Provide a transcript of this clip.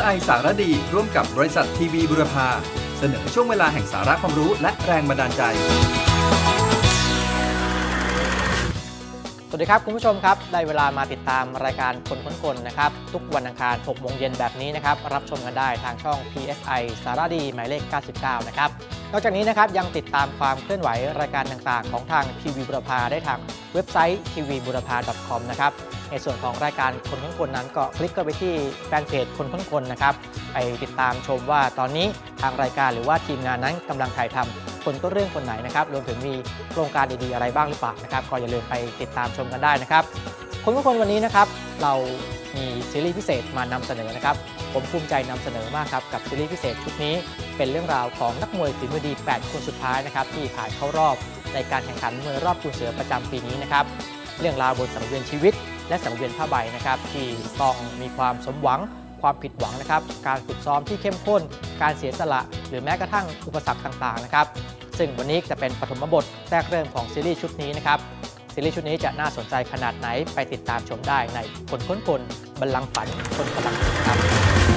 PSI สารดี ร่วมกับบริษัททีวีบุรพา เสนอช่วงเวลาแห่งสาระความรู้และแรงบันดาลใจ สวัสดีครับคุณผู้ชมครับ ได้เวลามาติดตามรายการคนค้นคนนะครับ ทุกวันอังคาร 6 โมงเย็นแบบนี้นะครับ รับชมกันได้ทางช่อง PSI สารดี หมายเลข 99 นะครับ นอกจากนี้นะครับยังติดตามความเคลื่อนไหวรายการต่างๆ ของทางทีวีบุรพาได้ทางเว็บไซต์ tvburapha.com นะครับ ในส่วนของรายการคนค้นคนนั้นก็คลิกเข้าไปที่แฟนเพจคนค้นคนนะครับไปติดตามชมว่าตอนนี้ทางรายการหรือว่าทีมงานนั้นกำลังถ่ายทำคนต้นเรื่องคนไหนนะครับรวมถึงมีโครงการดีๆอะไรบ้างหรือเปล่านะครับก็อย่าลืมไปติดตามชมกันได้นะครับคนทุกคนวันนี้นะครับเรามีซีรีส์พิเศษมานำเสนอนะครับผมภูมิใจนำเสนอมากครับกับซีรีส์พิเศษชุดนี้ เป็นเรื่องราวของนักมวยฝีมือดี 8 คนสุดท้ายนะครับที่ผ่านเข้ารอบในการแข่งขันมวยรอบคูเสือประจำปีนี้นะครับเรื่องราวบนสังเวียนชีวิต และสังเวียนผ้าใบนะครับที่ต้องมีความสมหวังความผิดหวังนะครับการฝึกซ้อมที่เข้มข้น การเสียสละ หรือแม้กระทั่งอุปสรรคต่างๆนะครับซึ่งวันนี้จะเป็นปฐมบทแรกเริ่มของซีรีส์ชุดนี้นะครับซีรีส์ชุดนี้จะน่าสนใจขนาดไหนไปติดตามชมได้ในคนค้นคนบัลลังก์ฝันคนกำลังครับ